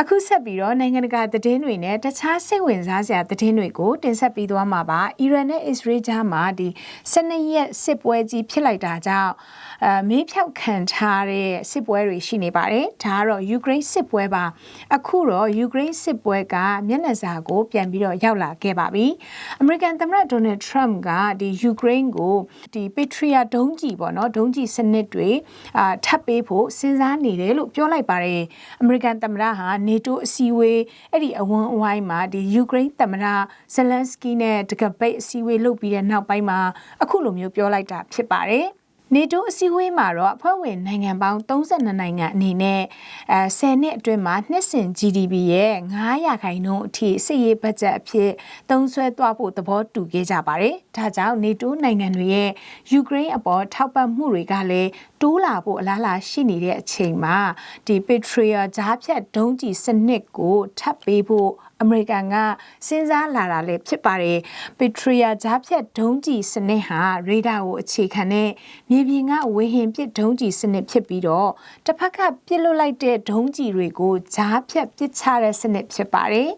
အခုဆက်ပြီးတော့နိုင်ငံတကာသတင်းတွေနဲ့တခြားစိတ်ဝင်စားစရာသတင်းတွေကိုတင်ဆက်ပေးသွားမှာပါအီရန်နဲ့အစ္စရေးကြားမှာဒီ12ရက်စစ်ပွဲကြီးဖြစ်လိုက်တာကြောင့်အဲမေးဖြောက်ခံထားတဲ့စစ်ပွဲတွေရှိနေပါတယ်ဒါကတော့ယူကရိန်းစစ်ပွဲပါအခုတော့ယူကရိန်းစစ်ပွဲကမျက်နှာစာကိုပြန်ပြီးတော့ရောက်လာခဲ့ပါပြီအမေရိကန်သမ္မတဒေါ်နယ်ထရမ့်ကဒီယူကရိန်းကိုဒီ Patriot ဒုံးကျည်ပေါ့နော်ဒုံးကျည်စနစ်တွေအာထပ်ပေးဖို့စဉ်းစားနေတယ်လို့ပြောလိုက်ပါတယ်အမေရိကန်သမ္မတဟာ NATO အစည်းအဝေးအဲ့ဒီအဝန်းအဝိုင်းမှာဒီယူကရိန်းသမ္မတဇလန်စကီနဲ့တကပိတ်အစည်းအဝေးလုပ်ပြီးတဲ့နောက်ပိုင်းမှာအခုလိုမျိုးပြောလိုက်တာဖြစ်ပါတယ် နေတိုးအစည်းအဝေးမှာတော့အဖွဲ့ဝင်နိုင်ငံပေါင်း32နိုင်ငံအနေနဲ့အဲ10နှစ်အတွင်းမှာနှစ်စဉ် GDP ရဲ့900ခိုင်နှုန်းအထိစစ်ရေးဘတ်ဂျက်အဖြစ်သုံးစွဲသွားဖို့သဘောတူခဲ့ကြပါတယ်။ဒါကြောင့်နေတိုးနိုင်ငံတွေရဲ့ယူကရိန်းအပေါ်ထောက်ပံ့မှုတွေကလည်းတိုးလာဖို့အလားအလာရှိနေတဲ့အချိန်မှာဒီ Patriot ဂျားဖြတ်ဒုံးကျည်စနစ်ကိုထပ်ပေးဖို့ အမေရိကန်ကစဉ်းစားလာတာလည်းဖြစ်ပါတယ်။ Patriot ဂျားဖြတ်ဒုံးကျည်စနစ်ဟာရေဒါကိုအခြေခံတဲ့မြေပြင်ကဝေဟင်ပစ်ဒုံးကျည်စနစ်ဖြစ်ပြီးတော့တစ်ဖက်ကပစ်လွတ်လိုက်တဲ့ဒုံးကျည်တွေကိုဂျားဖြတ်ပစ်ချတဲ့စနစ်ဖြစ်ပါတယ်